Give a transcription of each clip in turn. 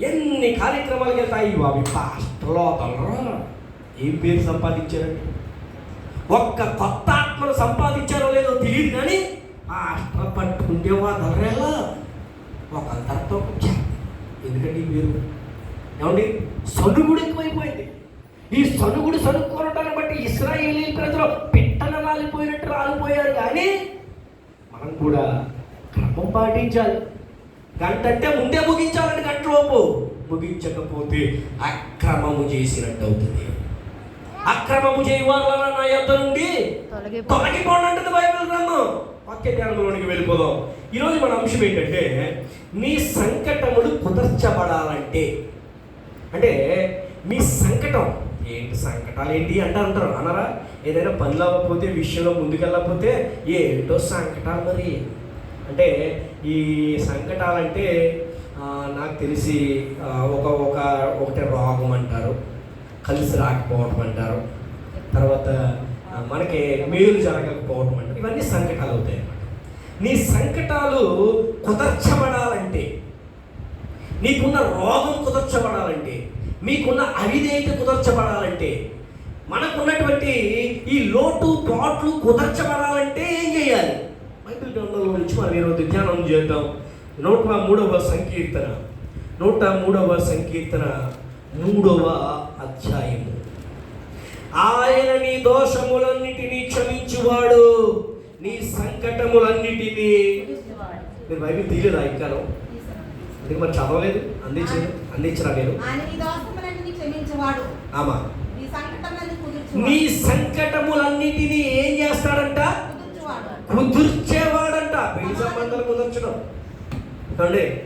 ఎన్ని కార్యక్రమాలకు వెళ్తాయి అవి పాస్టర్లో ఏం పేరు సంపాదించారండి ఒక్క కొత్త ఆత్మను సంపాదించారో లేదో తెలియదు కానీ పాస్టర్ పట్టుకుంటే వదలరేలా ఒక అంతర్తో ఎందుకంటే మీరు ఏమండి? సనుగుడు ఎక్కువైపోయింది. ఈ సనుగుడు సనుక్కోవటాన్ని బట్టి ఇస్రాయేలీ ప్రజలు పిట్టన రాలిపోయినట్టు రాలిపోయారు కానీ మనం కూడా క్రమం పాటించాలి. గంట అంటే ముందే ముగించాలని గంటలోపు. ముగించకపోతే అక్రమము చేసినట్టు అవుతుంది అక్రమము చేయవాళ్ళ నా యొద్ద నుండి? తొలగిపో తొలగిపోండి అంటుంది బైబిల్ గ్రంథం. వాక్య ధ్యానంలోనికి వెళ్ళిపోదాం. ఈరోజు మన అంశం ఏంటంటే మీ సంకటములు కుదర్చబడాలంటే. అంటే మీ సంకటం. ఏంటి సంకటాలు ఏంటి అంటే అంటారు అనరా ఏదైనా పనులు అవ్వకపోతే విషయంలో ముందుకెళ్ళకపోతే ఏంటో సంకటాలు మరి? అంటే ఈ సంకటాలంటే నాకు తెలిసి ఒక ఒక ఒకటే రోగం అంటారు. కలిసి రాకపోవడం అంటారు. తర్వాత మనకి మేలు జరగకపోవడం అంటారు. ఇవన్నీ సంకటాలు అవుతాయి అన్నమాట. నీ సంకటాలు కుదర్చబడాలంటే నీకున్న రోగం కుదర్చబడాలంటే మీకున్న అవిధేయత కుదర్చబడాలంటే మనకున్నటువంటి ఈ లోటు పాట్లు కుదర్చబడాలంటే ఏం చేయాలి? గ్రంథంలో నుంచి మనం ఈరోజు ధ్యానం చేద్దాం. నూట మూడవ సంకీర్తన. నూట మూడవ సంకీర్తన మూడవ అధ్యాయము. ఆయన నీ దోషములన్నిటినీ క్షమించువాడు నీ సంకటములన్నిటినీ మీరు బైబిల్ తీయలేదా ఇంకాను అందుకే మరి చదవలేదు అందించలేదు అందించరా నేను ఆమా. నీ సంకటములన్నిటినీ ఏం చేస్తాడంట? కుదుర్చేవాడంట పెళ్ళి సంబంధాలు కుదర్చడం. అండి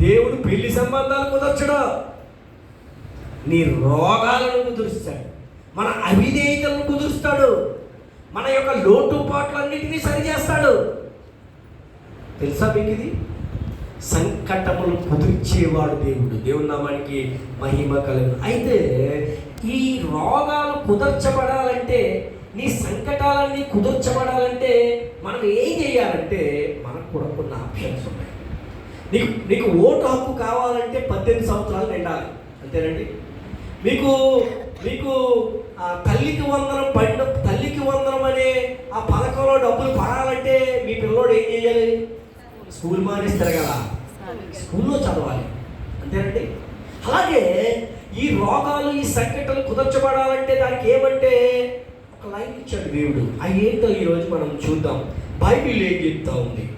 దేవుడు పెళ్ళి సంబంధాలు కుదర్చడం. నీ రోగాలను కుదురుస్తాడు. మన అవిధేయతలను కుదురుస్తాడు. మన యొక్క లోటుపాట్లన్నింటినీ సరిచేస్తాడు. తెలుసా మీకు ఇది సంకటములు కుదిర్చేవాడు దేవుడు. దేవుని నామానికి మహిమ కలుగు అయితే ఈ రోగాలు కుదర్చబడాలంటే నీ సంకటాలన్నీ కుదర్చబడాలంటే మనం ఏం చేయాలంటే మనకు కూడా కొన్ని ఆప్షన్స్ ఉన్నాయి. నీకు నీకు ఓటు హక్కు కావాలంటే పద్దెనిమిది సంవత్సరాలు నిండాలి. అంతేనండి? మీకు మీకు ఆ తల్లికి వందనం పడిన తల్లికి వందనం అనే ఆ పథకంలో డబ్బులు పడాలంటే మీ పిల్లోడు ఏం చేయాలి? స్కూల్ మానేస్తారు కదా. స్కూల్లో చదవాలి. అంతేనండి? అలాగే ఈ రోగాలు ఈ సంకటలు కుదర్చబడాలంటే దానికి ఏమంటే ఒక లైన్ ఇచ్చాడు దేవుడు. అవి ఏంటో ఈరోజు మనం చూద్దాం. బైబిల్ ఏం చెప్తా ఉంది?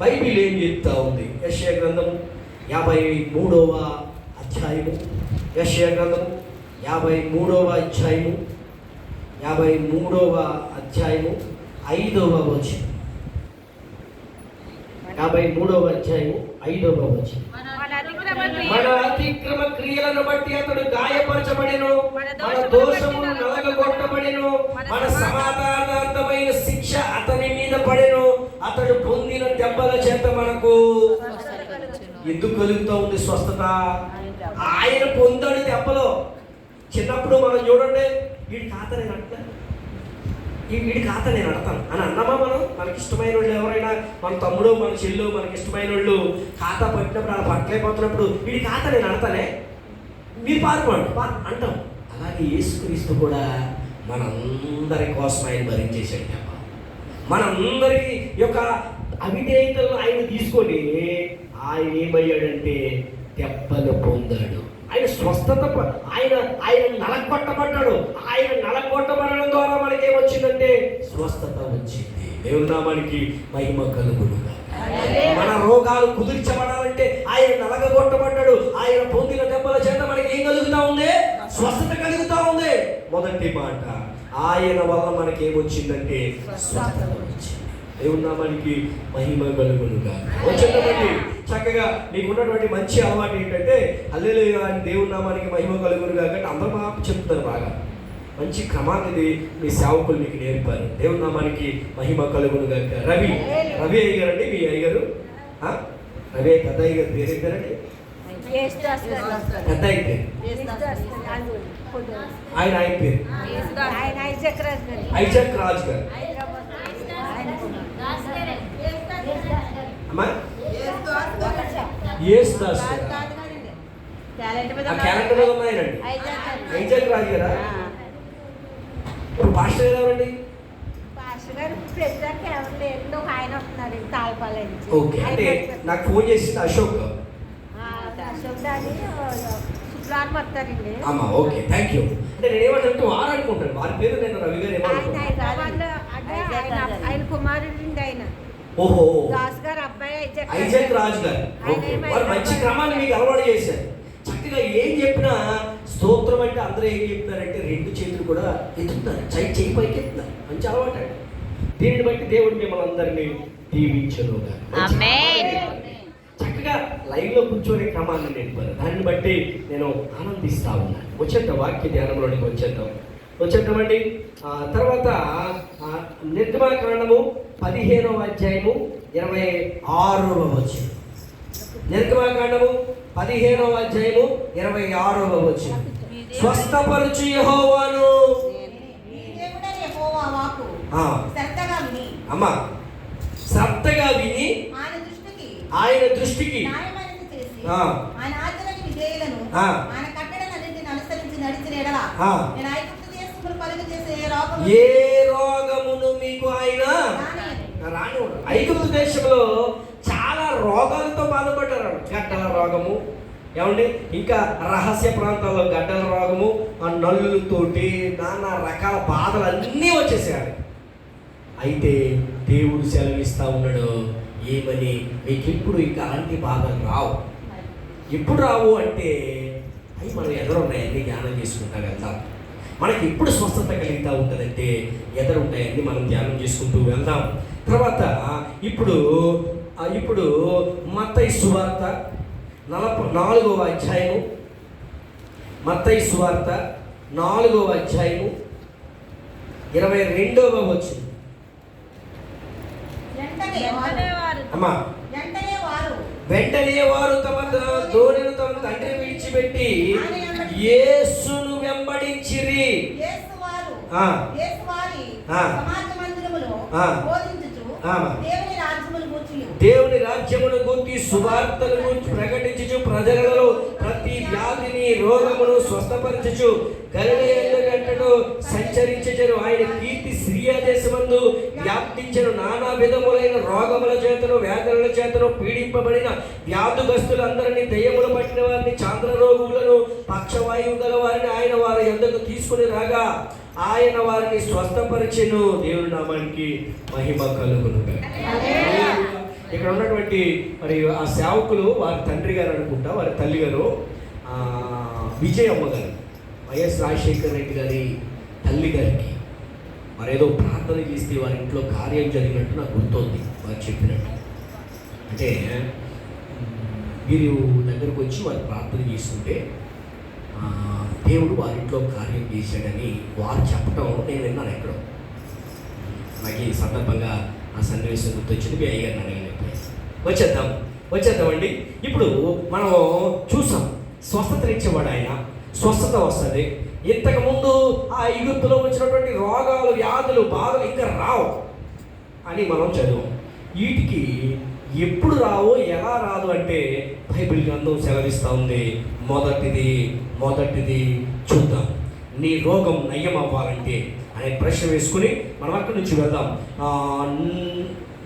బైబిల్ ఏం చెప్తా ఉంది? యశ్యా గ్రంథము యాభై మూడవ అధ్యాయము. యశ్య గ్రంథము యాభై మూడవ అధ్యాయము. యాభై మూడవ అధ్యాయము ఐదవ వచనం. యాభై మూడవ అధ్యాయము ఐదవ వచనం. మన అతిక్రమ క్రియలను బట్టి అతడు గాయపరచబడెను. మన దోషములు నలగగొట్టబడెను. మన సమాధానార్థమైన శిక్ష అతని మీద పడెను. అతడు పొందిన దెబ్బల చేత మనకు ఎందుకు కలుగుతూ ఉంది స్వస్థత? ఆయన పొందాడు దెబ్బలో. చిన్నప్పుడు మనం చూడండి వీడి ఖాతా నేను వీడి ఖాతా నేను అడతాను. అని అన్నామా మనం? మనకి ఇష్టమైన వాళ్ళు ఎవరైనా మన తమ్ముడు మన చెల్లు మనకి ఇష్టమైన వాళ్ళు ఖాతా పట్టినప్పుడు అలా పట్టలేకపోతున్నప్పుడు వీడి ఖాతా నేను అడతానే? మీరు పారుకోండి పా అంటాం. అలాగే యేసుక్రీస్తు కూడా మనందరి కోసం ఆయన భరించేశాడు దెబ్బ మనందరికీ యొక్క అవిధేయతలను ఆయన తీసుకొని ఆయన ఏమయ్యాడంటే దెబ్బలు పొందాడు. ఆయన స్వస్థత ఆయన ఆయన నలగొట్టబడ్డాడు. ఆయన నలగొట్టబడడం ద్వారా మనకి ఏమొచ్చిందంటే స్వస్థత వచ్చింది. దేవుని నామానికి మహిమ కలుగునుగా మన రోగాలు కుదిర్చబడాలంటే ఆయన నలగగొట్టబడ్డాడు ఆయన పొందిన దెబ్బల చేత మనకి ఏం కలుగుతా ఉంది? స్వస్థత కలుగుతా ఉంది. మొదటి మాట ఆయన వల్ల మనకి ఏమొచ్చిందంటే స్వస్థత వచ్చింది. దేవుని నామానికి మహిమ కలుగునుగా వచ్చినటువంటి చక్కగా నీకు ఉన్నటువంటి మంచి అలవాటు ఏంటంటే అల్లెలు అని దేవుని నామానికి మహిమ కలుగునుగా అంటే అందరూ బాగా చెప్తున్నారు బాగా. మంచి క్రమాన్ని మీ సేవకులు మీకు నేర్పారు. దేవుని నామానికి మహిమ కలుగునుగా రవి రవి అయ్యారండి మీ అయ్యారు ఆ? రవి పెద్ద అయ్యారు పేరు ఏంటారండి పెద్ద పేరు. ఆయన ఆయన పేరు? ఐజక్ రాజు గారు. యేసు దాస్ ఆ క్యాలెండర్ మీద ఉన్నాయనండి ఐజాక్ రాజు గారా ఇప్పుడు పాస్టర్ గారు ఎవరండి? ఓకే. అంటే నాకు ఫోన్ చేసింది అశోక్. అమ్మా ఓకే. థ్యాంక్ యూ అంటే నేను ఏమంటే వారు అనుకుంటాను వారి పేరు నేను రవి గారు ఆయన ఏమనుకుంటాను హైదరాబాద్లో అంటే ఆయన ఆయన కుమారుడు ఆయన. ఓహో. దాస్ గారు అబ్బాయి ఐజాక్ రాజు గారు వారు మంచి క్రమాన్ని మీకు అలవాటు చేశారు. చక్కగా ఏం చెప్పినా స్తోత్రం అంటే అందరూ ఏం చెప్తున్నారంటే రెండు చేతులు కూడా ఎత్తుతున్నారు చై చేయి పైకి ఎత్తున్నారు మంచి అలవాటు అండి దీనిని బట్టి దేవుడు మిమ్మల్ని అందరినీ దీవించనుగా ఆమేన్. చక్కగా లైవ్లో కూర్చొని క్రమాన్ని నేర్పారు దాన్ని బట్టి నేను ఆనందిస్తా ఉన్నాను. వచ్చేద్దాం. వాక్య ధ్యానంలోనికి వచ్చేద్దాం. ఆ, తర్వాత ఆ, నిర్గమాకాండము పదిహేనవ అధ్యాయము ఇరవై ఆరవ వచ్చిన నిర్గమాకాండము పదిహేనవ అధ్యాయము ఇరవై ఆరవ వచ్చిన స్వస్థపరచు యెహోవాను. అమ్మా శ్రద్ధగా విని ఆయన దృష్టికి. ఆయన ఏ రోగము ఏ రోగమును మీకు ఆయన. రానివ్వడు. ఐగుప్తు దేశంలో చాలా రోగాలతో బాధపడ్డారు. గడ్డల రోగము ఏమండి? ఇంకా రహస్య ప్రాంతాల్లో గడ్డల రోగము ఆ నల్లులతోటి నానా రకాల బాధలు అన్నీ వచ్చేసాడు అయితే దేవుడు సెలవిస్తా ఉన్నాడు ఏమని? మీకు ఇప్పుడు ఇంకా అలాంటి బాధలు రావు. ఎప్పుడు రావు అంటే అవి మనం ఎదురున్నాయన్నీ ధ్యానం చేసుకుంటా వెళ్దాం మనకి ఎప్పుడు స్వస్థత కలుగుతూ ఉంటుందంటే ఎదురున్నాయన్నీ మనం ధ్యానం చేసుకుంటూ వెళ్దాం. తర్వాత ఇప్పుడు ఇప్పుడు మత్తయి సువార్త నలభ నాలుగవ అధ్యాయము. మత్తయి సువార్త నాలుగవ అధ్యాయము ఇరవై రెండవ వారు. అమ్మా. వెంటనే వారు. తమ ధోనిను తమ తండ్రి విడిచిపెట్టి యేసును వెంబడించిరి. దేవుని రాజ్యమును గుర్తి సువార్తను గురించి ప్రకటించుచు ప్రజలలో ప్రతి వ్యాధిని రోగమును స్వస్థపరచుచు గంటడు సంచరించను ఆయన కీర్తి సిరియా దేశమందు వ్యాప్తించను. నానా విధములైన రోగముల చేతను వ్యాధుల చేతను పీడింపబడిన వ్యాధుగస్తులందరినీ దయ్యములు పట్టిన వారిని చాంద్ర రోగులను పక్షవాయువు గల వారిని ఆయన వారి ఎందుకు తీసుకుని రాగా ఆయన వారిని స్వస్థపరిచెను. దేవుని నామానికి మహిమ కలుగును ఇక్కడ ఉన్నటువంటి మరి ఆ సేవకులు వారి తండ్రి గారు అనుకుంటా వారి తల్లి గారు ఆ, విజయమ్మ గారు. వైఎస్ రాజశేఖర రెడ్డి గారి తల్లి గారికి మరేదో ప్రార్థన చేస్తే వారి ఇంట్లో కార్యం జరిగినట్టు నాకు గుర్తుంది వారు చెప్పినట్టు. అంటే వీరు దగ్గరకు వచ్చి వారు ప్రార్థన చేస్తుంటే దేవుడు వారింట్లో కార్యం చేశాడని వారు చెప్పడం నేను విన్నాను ఎక్కడో. నాకు ఈ సందర్భంగా ఆ సన్నివేశం గుర్తొచ్చింది మీ అయ్యారు నన్ను వచ్చేద్దాం వచ్చేద్దామండి. ఇప్పుడు మనం చూసాం స్వస్థత ఇచ్చేవాడు ఆయన. స్వస్థత వస్తుంది. ఇంతకుముందు ఆ ఈగుప్తులో వచ్చినటువంటి రోగాలు వ్యాధులు బాధలు ఇంకా రావు అని మనం చదువు. వీటికి ఎప్పుడు రావు ఎలా రాదు అంటే బైబిల్ గ్రంథం సెలవిస్తూ ఉంది. మొదటిది మొదటిది చూద్దాం. నీ రోగం నయం అవ్వాలంటే అనే ప్రశ్న వేసుకుని మనం అక్కడి నుంచి వెళ్దాం.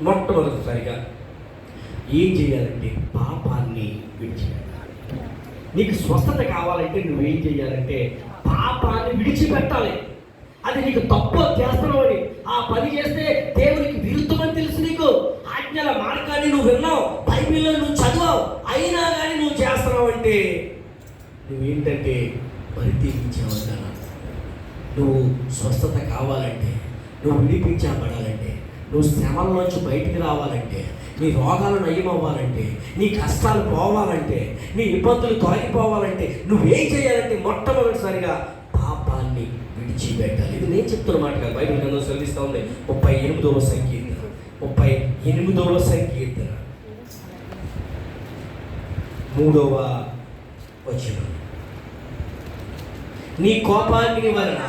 మొట్టమొదటిసారిగా ఏం చేయాలంటే పాపాన్ని విడిచేయాలి నీకు స్వస్థత కావాలంటే నువ్వేం చేయాలంటే పాపాన్ని విడిచిపెట్టాలి. అది నీకు తప్పు చేస్తున్నావు అని. ఆ పని చేస్తే దేవునికి విరుద్ధమని తెలుసు నీకు. ఆజ్ఞల మార్గాన్ని నువ్వు విన్నావు బైబిల్లో నువ్వు చదివావు అయినా కానీ నువ్వు చేస్తున్నావు అంటే నువ్వేంటంటే పరితీపించావన్నా నువ్వు స్వస్థత కావాలంటే నువ్వు విడిపించబడాలంటే నువ్వు శ్రమల్లోంచి బయటికి రావాలంటే నీ రోగాలు నయమవ్వాలంటే నీ కష్టాలు పోవాలంటే నీ ఇబ్బందులు తొలగిపోవాలంటే నువ్వేం చేయాలంటే మొట్టమొదటిసారిగా పాపాన్ని విడిచిపెట్టాలి. ఇది నేను చెప్తున్న మాట కాదు. బైబిల్ గ్రంథం సెలవిస్తూ ఉంది. ముప్పై ఎనిమిదవ సంకీర్తన. ముప్పై ఎనిమిదవ సంకీర్తన. మూడవ వచనం. నీ కోపాగ్ని వలన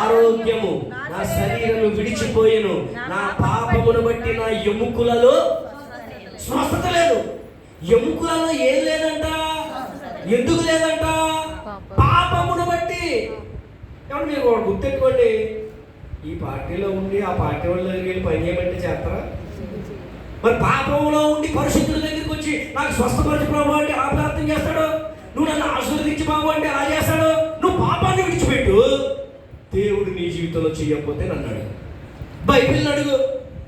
ఆరోగ్యము నా శరీరము విడిచిపోయేను. నా పాపమును బట్టి నా ఎముకలలో స్వస్థత లేదు. ఎముకలలో ఏం లేదంట? ఎందుకు లేదంట? పాపమును బట్టి. కాబట్టి మీరు ఒకటి గుర్తెట్టుకోండి ఈ పార్టీలో ఉండి ఆ పార్టీ వాళ్ళ దగ్గరికి వెళ్ళి పని చేయమంటే చేస్తారా? మరి పాపంలో ఉండి పరిశుద్ధుల దగ్గరికి వచ్చి నాకు స్వస్థపరచు ప్రభు అంటే ఆ ప్రార్థన చేస్తాడు? నువ్వు నన్ను ఆశీర్వదించి బాబు అంటే అలా చేస్తాడు? నువ్వు పాపాన్ని విడిచిపెట్టు. దేవుడు నీ జీవితంలో చేయకపోతే నన్ను అడుగు. బైబిల్ అడుగు.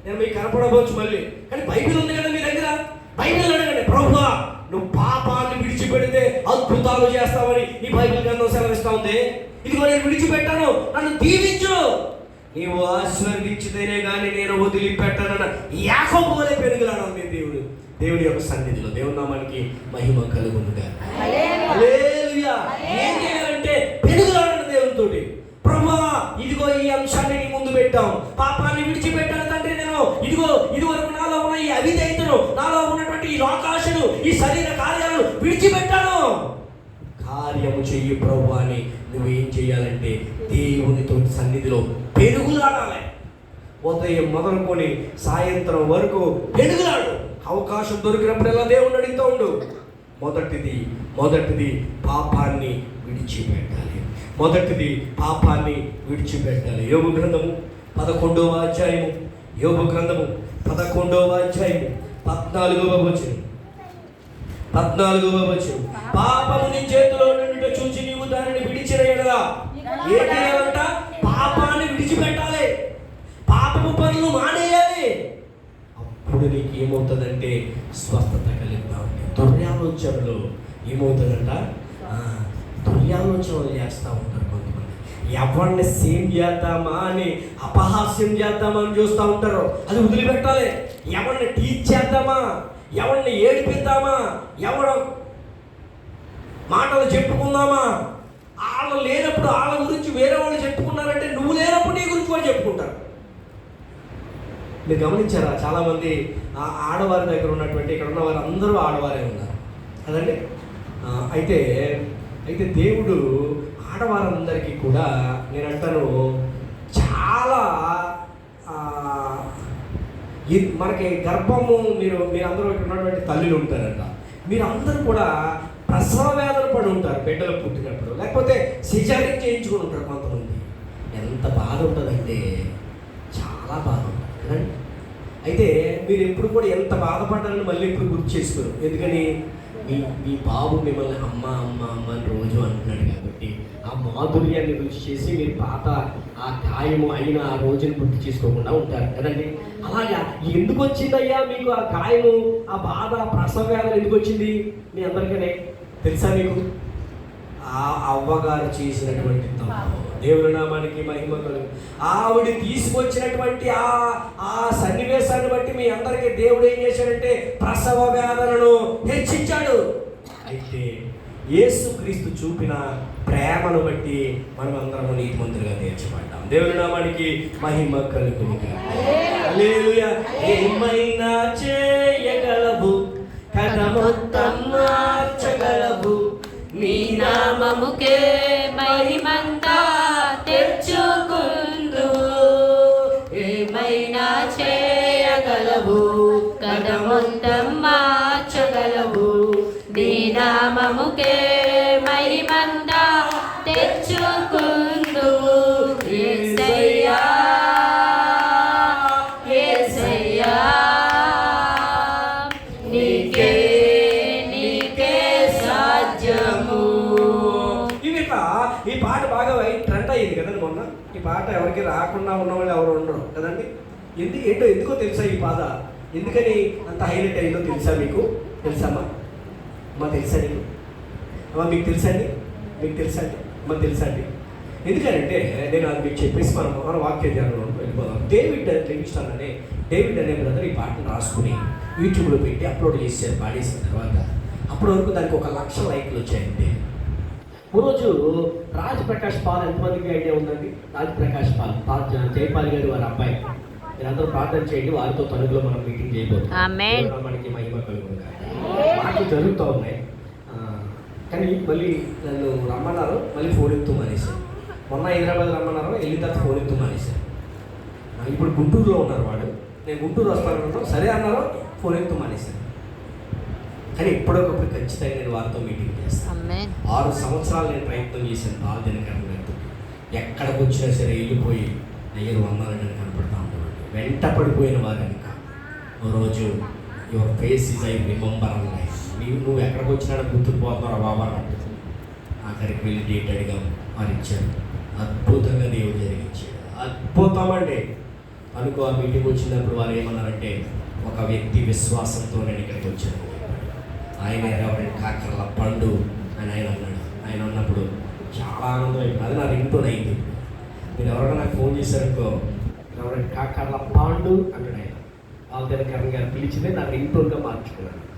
నేను మీకు కనపడవచ్చు మళ్ళీ. కానీ బైబిల్ ఉంది కదా మీ దగ్గర? బైబిల్ అడగండి. ప్రభువా నువ్వు పాపాన్ని విడిచిపెడితే అద్భుతాలు చేస్తావని నీ బైబిల్ గ్రంథం సెలవిస్తా ఉంది. ఇదిగో నేను విడిచిపెట్టాను. నన్ను దీవించు. నీవు ఆశీర్వదించితేనే కానీ నేను వదిలిపెట్టానన్న యాకోబు వలె పెరుగులాడు ఉంది దేవుడు. దేవుడి యొక్క సన్నిధిలో దేవుని నామానికి మహిమ కలుగునుగా హల్లెలూయా. ఏం చేయాలంటే పెరుగులాడండి దేవునితోటి ప్రభా ఇదిగో ఈ అంశాన్ని విడిచిపెట్టాం పాపాన్ని విడిచిపెట్టాను తండ్రి నేను. ఇదిగో ఇది వరకు నాలో ఉన్న ఈ అవిధేయతను నాలో ఉన్నటువంటి ఈ లోకాశను ఈ శరీర కార్యాలను విడిచిపెట్టాను. కార్యము చెయ్యి ప్రభు అని నువ్వేం చేయాలంటే దేవునితో సన్నిధిలో పెరుగులాడాలి ఉదయం మొదలుకొని సాయంత్రం వరకు పెరుగులాడు అవకాశం దొరికినప్పుడల్లా దేవుణ్ణి అడుగుతూ ఉండు. మొదటిది మొదటిది పాపాన్ని విడిచిపెట్టాలి. మొదటిది పాపాన్ని విడిచిపెట్టాలి. యోగు గ్రంథము పదకొండవ అధ్యాయము యోగు గ్రంథము పదకొండవ అధ్యాయము పద్నాలుగవ వచనం. పద్నాలుగవ వచనం. పాపము నీ చేతిలో నుండి చూసి నీవు దానిని విడిచిన ఎడలా? ఏం చేయాలంట పాపాన్ని విడిచిపెట్టాలి. పాపము పనులు మానేయాలి. అప్పుడు నీకు ఏమవుతుందంటే స్వస్థత కలుగుతా ఉంది దుర్యాలోచనలు ఏమవుతుందంట? దుర్యాలోచనలు చేస్తూ ఉంటారు. ఎవరిని సేమ్ చేద్దామా అని అపహాస్యం చేద్దామా అని చూస్తూ ఉంటారు. అది వదిలిపెట్టాలి. ఎవరిని టీచ్ చేద్దామా? ఎవరిని ఏడిపిద్దామా? ఎవరు మాటలు చెప్పుకుందామా? వాళ్ళు లేనప్పుడు వాళ్ళ గురించి వేరే వాళ్ళు చెప్పుకున్నారంటే నువ్వు లేనప్పుడు నీ గురించి వాళ్ళు చెప్పుకుంటారు. మీరు గమనించారా? చాలామంది ఆ ఆడవారి దగ్గర ఉన్నటువంటి ఇక్కడ ఉన్న వారు అందరూ ఆడవారే ఉన్నారు. అదండి? అయితే అయితే దేవుడు ఆడవారందరికీ కూడా నేను అంటాను చాలా మనకి గర్భము మీరు మీరందరూ ఇక్కడ ఉన్నటువంటి తల్లులు ఉంటారంట. మీరందరూ కూడా ప్రసవ వేదన పడి ఉంటారు బిడ్డలు పుట్టినప్పుడు. లేకపోతే సిజారిక్ చేయించుకుని ఉంటారు కొంతమంది. ఎంత బాధ ఉంటుందంటే చాలా బాధ ఉంటుంది అయితే మీరు ఎప్పుడు కూడా ఎంత బాధపడ్డారని మళ్ళీ ఇప్పుడు గుర్తు చేసుకోరు. ఎందుకని? మీ మీ బాబు మిమ్మల్ని అమ్మ అమ్మ అమ్మ అని రోజు అంటున్నాడు కాబట్టి ఆ మాధుర్యాన్ని రుచి చేసి మీరు పాత ఆ గాయము అయిన ఆ రోజుని గుర్తు చేసుకోకుండా ఉంటారు కదండి? అలాగా ఎందుకు వచ్చిందయ్యా మీకు ఆ గాయము ఆ బాధ ప్రసవ వేదన ఎందుకు వచ్చింది? మీ అందరికీ తెలుసా మీకు? ఆ అవ్వగారు చేసినటువంటి దేవుడి దేవుని నామానికి మహిమ కలుగు. ఆవిడ తీసుకొచ్చినటువంటి ఆ ఆ సన్నివేశాన్ని బట్టి మీ అందరికీ దేవుడు ఏం చేశాడంటే ప్రసవ వేదనను హెచ్చించాడు. యేసుక్రీస్తు చూపిన ప్రేమను బట్టి మనం అందరం నీతిమంతులుగా తీర్చబడ్డాం. దేవుని నామానికి మహిమ కలుగునిగా ఏమైనా చేయగలవు? కథ మొత్తం మార్చగలవు నీ నామముకే మహిమంతా తెచ్చుకుందు ఏమైనా చేయగలవు? కథ మొత్తం నామముకే మహిమంతా తెచ్చుకుందు. యేసయ్యా యేసయ్యా నీకే నీకే సాధ్యము. ఇవి ఇట్లా ఈ పాట బాగా ట్రెండ్ అయ్యింది కదండి మొన్న. ఈ పాట ఎవరికి రాకుండా ఉన్న వాళ్ళు ఎవరు ఉండరు కదండి. ఎందుకు ఏంటో ఎందుకో తెలుసా ఈ పాట? ఎందుకని అంత హైలైట్ అయిందో తెలుసా మీకు? తెలుసమ్మా అమ్మా తెలుసా నీకు అమ్మా మీకు తెలుసా అండి మీకు తెలుసా అండి అమ్మ తెలుసా అండి ఎందుకంటే నేను అది మీకు చెప్పేసి మనం మన వాక్య ధ్యానంలో వెళ్ళిపోదాం. డేవిడ్ లివింగ్స్టన్ అనే డేవిడ్ అనే బ్రదర్ ఈ పాటను రాసుకుని యూట్యూబ్లో పెట్టి అప్లోడ్ చేశారు పాడేసిన తర్వాత. అప్పటి వరకు దానికి ఒక లక్ష లైక్లు వచ్చాయండి. రోజు రాజ్ ప్రకాష్ పాల్ ఎంతమందికి ఐడియా ఉందండి? రాజ్ ప్రకాష్ పాల్ పాల్ జ- జైపాల్ గారు వారి అబ్బాయి. మీరందరూ ప్రార్థన చేయండి వారితో తణుకులో మనం మీటింగ్ చేయబోతున్నాం. నామానికి మహిమ కలుగును మాటలు జరుగుతూ ఉన్నాయి. కానీ మళ్ళీ నన్ను రమ్మన్నారు మళ్ళీ ఫోన్ ఎత్తు మానేశారు. మొన్న హైదరాబాద్ రమ్మన్నారు వెళ్ళిన తర్వాత ఫోన్ ఎత్తు మానేశారు. ఆ, ఇప్పుడు గుంటూరులో ఉన్నారు వాడు నేను గుంటూరు వస్తాను సరే అన్నారు ఫోన్ ఎత్తు మానేశారు. కానీ ఎప్పుడొకప్పుడు ఖచ్చితంగా నేను వారితో మీటింగ్ చేస్తాను. ఆరు సంవత్సరాలు నేను ప్రయత్నం చేశాను పాలు దినకరణ గారితో. ఎక్కడికి వచ్చినా సరే వెళ్ళిపోయి దగ్గర వందాలని కనపడతా ఉండేవాడు వెంట పడిపోయిన వారు ఓ రోజు your face is I remember life నీవు నువ్వు ఎక్కడికి వచ్చినాడో గుర్తుకుపోతున్నారా బాబా అన్నట్టు ఆఖరికి వెళ్ళి డేట్ అడిగాం. వారు ఇచ్చారు. అద్భుతంగా దేవుడు జరిగించాడు. అద్భుతం అండి అనుకో ఆ మీటింగ్ వచ్చినప్పుడు వారు ఏమన్నారంటే ఒక వ్యక్తి విశ్వాసంతో నేను ఇక్కడికి వచ్చాను ఆయన ఎవరి కాకరల పండు అని ఆయన అన్నాడు. ఆయన అన్నప్పుడు చాలా ఆనందం అయిపోయింది అది నా రింగ్టోన్ అయింది. మీరు ఎవరైనా నాకు ఫోన్ చేశారనుకో ఎవరైనా కాకరల పాండు అన్నాడు ఆయన. వాళ్ళ దగ్గర గారు పిలిచిందే నా రింగ్టోన్గా మార్చుకున్నాను.